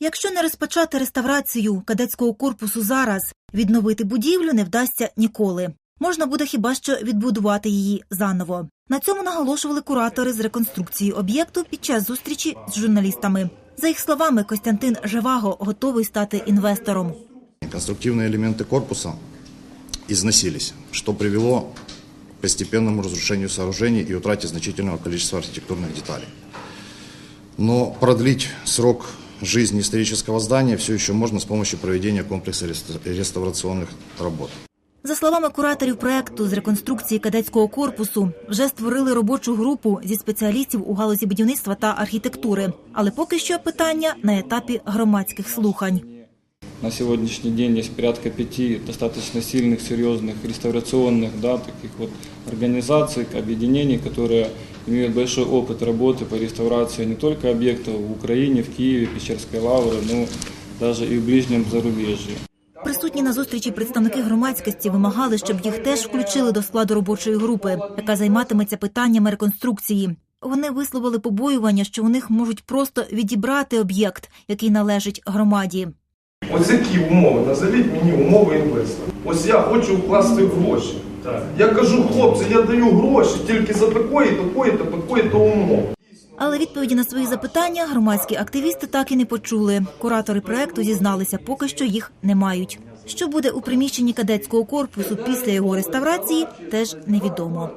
Якщо не розпочати реставрацію кадетського корпусу зараз, відновити будівлю не вдасться ніколи. Можна буде хіба що відбудувати її заново. На цьому наголошували куратори з реконструкції об'єкту під час зустрічі з журналістами. За їх словами, Костянтин Живаго готовий стати інвестором. Конструктивные элементы корпуса износились, что привело к постепенному разрушению сооружений и утрате значительного количества архитектурных деталей. Но продлить срок жизни исторического здания все еще можно с помощью проведения комплекса реста- реставрационных работ. За словами кураторів проекту з реконструкції кадетського корпусу, вже створили робочу групу зі спеціалістів у галузі будівництва та архітектури. Але поки що питання на етапі громадських слухань. На сегодняшний день есть порядка пяти достаточно сильных, серьезных реставрационных да, таких вот организаций, объединений, которые имеют большой опыт работы по реставрации не только объектов в Украине, в Киеве, Печерской лавры, но даже и в ближнем зарубежье. Присутні на зустрічі представники громадськості вимагали, щоб їх теж включили до складу робочої групи, яка займатиметься питаннями реконструкції. Вони висловили побоювання, що у них можуть просто відібрати об'єкт, який належить громаді. Ось які умови? Назовіть мені умови інвестора. Ось я хочу вкласти гроші. Я кажу, хлопці, я даю гроші тільки за такої, такої та такої то умови. Але відповіді на свої запитання громадські активісти так і не почули. Куратори проекту зізналися, поки що їх не мають. Що буде у приміщенні кадетського корпусу після його реставрації, теж невідомо.